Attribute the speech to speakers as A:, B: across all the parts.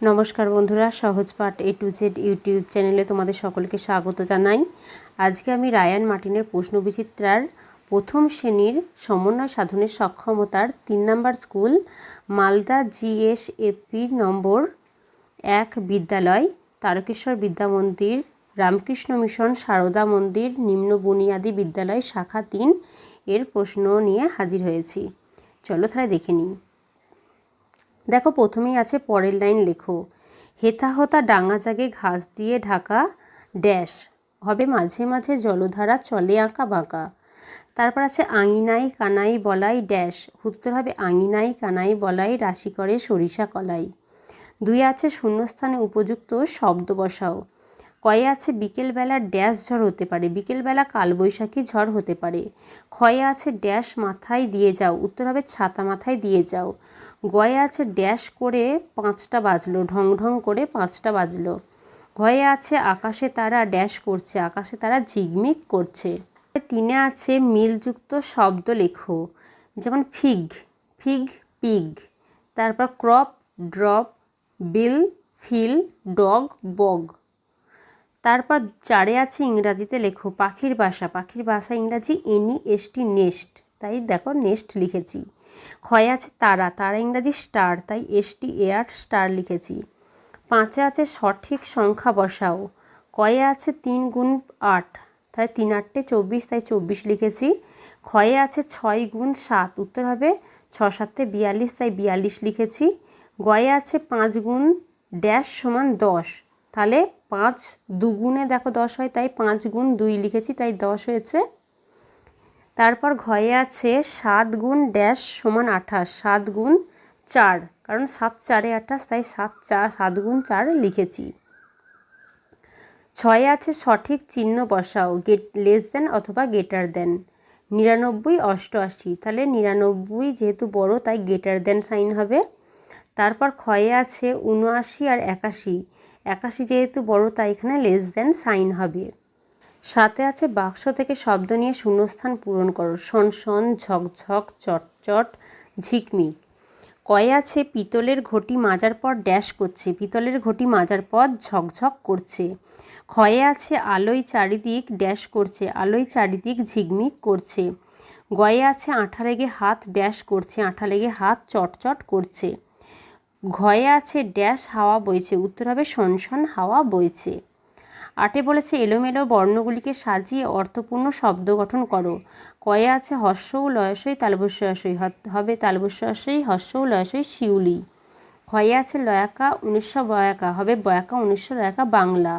A: নমস্কার বন্ধুরা, সহজ পাঠ এ টু জেড ইউটিউব চ্যানেলে তোমাদের সকলকে স্বাগত জানাই। আজকে আমি রায়ান মার্টিনের প্রশ্নবিচিত্রার প্রথম শ্রেণির সমন্বয় সাধনের সক্ষমতার তিন নম্বর স্কুল, মালদা জিএসএপি নম্বর এক বিদ্যালয়, তারকেশ্বর বিদ্যা মন্দির রামকৃষ্ণ মিশন, সারদা মন্দির, নিম্ন বুনিয়াদী বিদ্যালয়, শাখা তিন এর প্রশ্ন নিয়ে হাজির হয়েছি। চলো তাহলে দেখে নিই। দেখো, প্রথমেই আছে পরের লাইন লেখো। হেথা হতা ডাঙা জাগে ঘাস দিয়ে ঢাকা ড্যাশ। হবে মাঝে মাঝে জলধারা চলে আঁকা বাঁকা। তারপর আছে আঙিনাই কানাই বলাই ড্যাশ। উত্তর হবে আঙিনাই কানাই বলাই রাশি করে সরিষা কলাই। দুই আছে শূন্যস্থানে উপযুক্ত শব্দ বসাও। কয়ে আছে বিকেলবেলা ড্যাশ ঝড় হতে পারে, বিকেলবেলা কালবৈশাখী ঝড় হতে পারে। ক্ষয়ে আছে ড্যাশ মাথায় দিয়ে যাও, উত্তর হবে ছাতা মাথায় দিয়ে যাও। গয়ে আছে ড্যাশ করে পাঁচটা বাজলো, ঢং ঢং করে পাঁচটা বাজলো। ঘয়ে আছে আকাশে তারা ড্যাশ করছে, আকাশে তারা ঝিকমিক করছে। তিনে আছে মিলযুক্ত শব্দ লেখো, যেমন ফিগ ফিগ, পিগ। তারপর crop, drop, bill, fill, dog, bog. তারপর চারে আছে ইংরাজিতে লেখো, পাখির বাসা। পাখির বাসা ইংরাজি এনি এসটি নেস্ট। তাই দেখো নেস্ট লিখেছি। ক্ষয় আছে তারা তারা ইংরাজি স্টার, তাই এসটি এয়ার স্টার লিখেছি। পাঁচে আছে সঠিক সংখ্যা বসাও। কয়ে আছে তিন গুণ আট, তাই তিন আটটে চব্বিশ, তাই চব্বিশ লিখেছি। ক্ষয়ে আছে ছয় গুণ সাত, উত্তর হবে ছ সাতে বিয়াল্লিশ, তাই বিয়াল্লিশ লিখেছি। গয়ে আছে পাঁচ গুণ ড্যাশ সমান দশ, তাহলে পাঁচ দুগুণে দেখো দশ হয়, তাই পাঁচ গুণ দুই লিখেছি, তাই দশ হয়েছে। তারপর ঘয়ে আছে সাত গুণ ড্যাশ সমান আঠাশ, সাত গুণ চার, কারণ সাত চারে আঠাশ, তাই সাত চার সাত গুণ চার লিখেছি। ছয়ে আছে সঠিক চিহ্ন বসাও, গেট লেস দেন অথবা গেটার দেন। নিরানব্বই অষ্টআশি, তাহলে নিরানব্বই যেহেতু বড়, তাই গেটার দেন সাইন হবে। তারপর ক্ষয়ে আছে উনআশি আর একাশি একাশি যেহেতু বড়, তাই এখানে লেস দেন সাইন হবে। সাথে আছে বাক্স থেকে শব্দ নিয়ে শূন্যস্থান পূরণ করো। শন শন ঝকঝক চটচট ঝিকমিক কয়ে আছে, পিতলের ঘটি মাজার পর ড্যাশ করছে। পিতলের ঘটি মাজার পর ঝকঝক করছে। ক্ষয়ে আছে, আলোয় চারিদিক ড্যাশ করছে। আলোয় চারিদিক ঝিকমিক করছে। গয়ে আছে, আঠা লেগে হাত ড্যাশ করছে। আঠা লেগে হাত চটচট করছে। ঘয়ে আছে ড্যাশ হাওয়া বইছে, উত্তর হবে শনশন হাওয়া বইছে। আটে বলেছে, এলোমেলো বর্ণগুলিকে সাজিয়ে অর্থপূর্ণ শব্দ গঠন করো। কয়ে আছে, হর্ষ ও লয়সই তালবস্যসই হবে তালবস্যসই হর্ষ ও লয়সই শিউলি। ক্ষয়ে আছে লয়াকা উনিশশো বয়াকা, হবে বয়াকা উনিশশো লয়াকা বাংলা।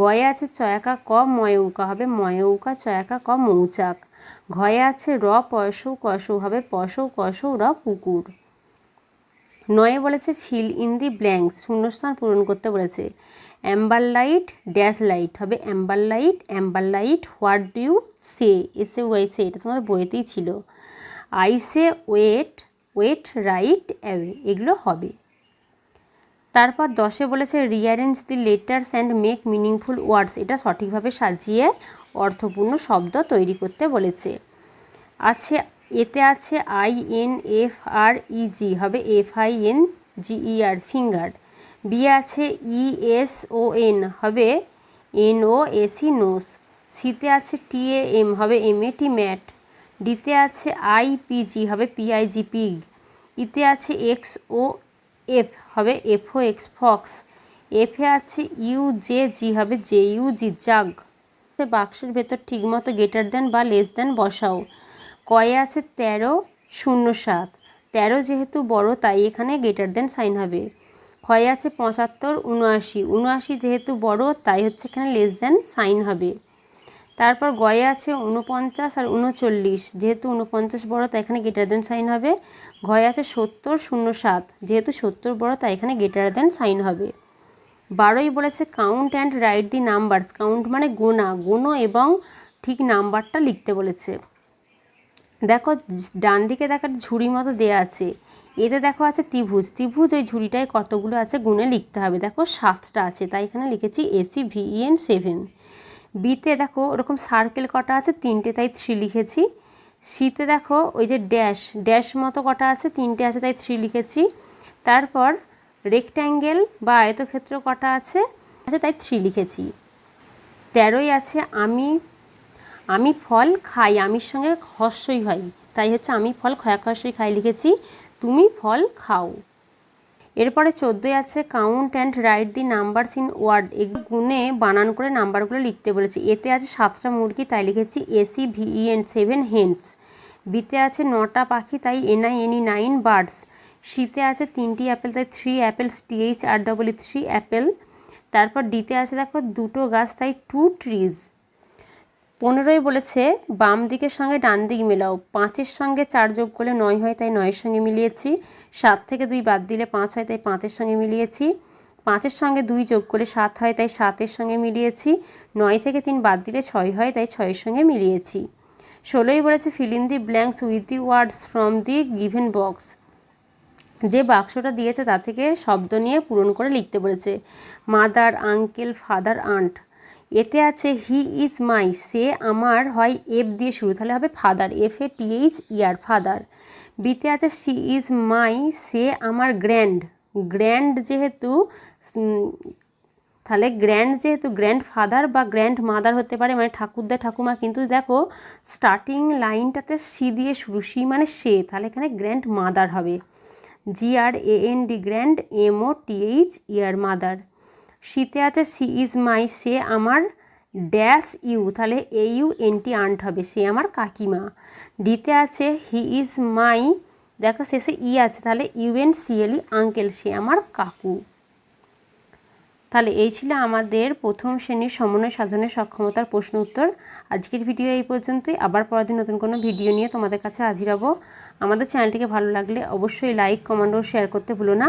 A: গয়ে আছে চয়াকা ক ময় ময়ৌকা, হবে ময় ময়ৌকা, চয়াকা ক মৌচাক। ঘয়ে আছে র পয়সৌ কসৌ হবে পশৌ কসৌ র পুকুর। নয়ে বলেছে ফিল ইন দি ব্ল্যাঙ্ক শূন্যস্থান পূরণ করতে বলেছে অ্যাম্বার লাইট ড্যাশ লাইট হবে amber light amber light what do you say S A Y say এটা তোমাদের বইতেই ছিল। I say wait wait right away এগুলো হবে। তারপর দশে বলেছে rearrange the letters and make meaningful words এটা সঠিকভাবে সাজিয়ে অর্থপূর্ণ শব্দ তৈরি করতে বলেছে। আছে এতে আছে I N F R E G, হবে F I N G E R finger B আছে ই এস ও এন, হবে N O S E nose সিতে আছে টি এ এম, হবে এম এ টি ম্যাট। ডিতে আছে আই পি জি, হবে PIG pig ইতে আছে এক্স ও এফ, হবে এফ ও এক্স ফক্স। এফে আছে ইউ জে জি, হবে জে ইউ জি জাগ। বাক্সের ভেতর ঠিকমতো গেটার দেন বা লেস দেন, বসাও। কয়ে আছে তেরো শূন্য সাত। তেরো যেহেতু বড়, তাই এখানে গেটার দেন সাইন হবে। ক্ষয় আছে পঁচাত্তর উনআশি উনআশি যেহেতু বড়, তাই হচ্ছে এখানে লেস দেন সাইন হবে। তারপর গয়ে আছে উনপঞ্চাশ আর উনচল্লিশ যেহেতু উনপঞ্চাশ বড়, তাই এখানে গেটার দেন সাইন হবে। ঘয়ে আছে সত্তর শূন্য সাত। যেহেতু সত্তর বড়, তাই এখানে গেটার দেন সাইন হবে। বারোই বলেছে count and write the numbers count মানে গোনা। গোনো এবং ঠিক নাম্বারটা লিখতে বলেছে। দেখো, ডান দিকে দেখো ঝুড়ি মতো দেওয়া আছে। এতে দেখো আছে ত্রিভুজ। ত্রিভুজ ওই ঝুড়িটায় কতগুলো আছে গুণে লিখতে হবে। দেখো, সাতটা আছে, তাই এখানে লিখেছি এসি ভিইএন সেভেন বিতে দেখো ওরকম সার্কেল কটা আছে, তিনটে, তাই থ্রি লিখেছি। সিতে দেখো ওই যে ড্যাশ ড্যাশ মতো কটা আছে, তিনটে আছে, তাই থ্রি লিখেছি। তারপর রেক্ট্যাঙ্গেল বা আয়তক্ষেত্র কটা আছে আচ্ছা তাই থ্রি লিখেছি। তেরোই আছে, আমি আমি ফল খাই, আমির সঙ্গে হর্ষই হয়। তাই হচ্ছে আমি ফল খয়াক হর্ষই খাই লিখেছি, তুমি ফল খাও। এরপরে চোদ্দোই আছে count and write the numbers in word এগুলো গুনে বানান করে নাম্বারগুলো লিখতে বলেছি। এতে আছে সাতটা মুরগি, তাই লিখেছি S E V E N seven hens বিতে আছে নটা পাখি, তাই এনআই এনি নাইন বার্ডস শীতে আছে তিনটি অ্যাপেল তাই three apples T H R double three apple তারপর ডিতে আছে দেখো দুটো গাছ, তাই টু ট্রিজ পনেরোই বলেছে, বাম দিকের সঙ্গে ডান দিক মেলাও। পাঁচের সঙ্গে চার যোগ করলে নয় হয়, তাই নয়ের সঙ্গে মিলিয়েছি। সাত থেকে দুই বাদ দিলে পাঁচ হয়, তাই পাঁচের সঙ্গে মিলিয়েছি। পাঁচের সঙ্গে দুই যোগ করলে সাত হয়, তাই সাতের সঙ্গে মিলিয়েছি। নয় থেকে তিন বাদ দিলে ছয় হয়, তাই ছয়ের সঙ্গে মিলিয়েছি। ষোলোই বলেছে fill in the blanks with the words from the given box যে বাক্সটা দিয়েছে তা থেকে শব্দ নিয়ে পূরণ করে লিখতে বলেছে। Mother, uncle, father, aunt. এতে আছে হি ইজ মাই সে আমার হয় এফ দিয়ে শুরু। তাহলে হবে father F A T H E R father বিতে আছে সি ইজ মাই সে আমার গ্র্যান্ড গ্র্যান্ড যেহেতু তাহলে গ্র্যান্ড যেহেতু গ্র্যান্ড ফাদার বা গ্র্যান্ড মাদার হতে পারে মানে ঠাকুরদা, ঠাকুমা, কিন্তু দেখো স্টার্টিং লাইনটাতে সি দিয়ে শুরু। সি মানে সে। তাহলে এখানে গ্র্যান্ড মাদার হবে G R A N D grand M O T H E R mother শীতে আছে সি ইজ মাই সে আমার ড্যাশ ইউ তাহলে A U N T aunt হবে, সে আমার কাকিমা। ডিতে আছে হি ইজ মাই দেখো শেষে ই আছে, তাহলে ইউএন সিএলই আঙ্কেল সে আমার কাকু। তাহলে এই ছিল আমাদের প্রথম শ্রেণির সমন্বয় সাধনের সক্ষমতার প্রশ্ন উত্তর। আজকের ভিডিও এই পর্যন্তই। আবার পরের দিন নতুন কোনো ভিডিও নিয়ে তোমাদের কাছে হাজির হব। আমাদের চ্যানেলটিকে ভালো লাগলে অবশ্যই লাইক কমেন্ট ও শেয়ার করতে ভুলো না।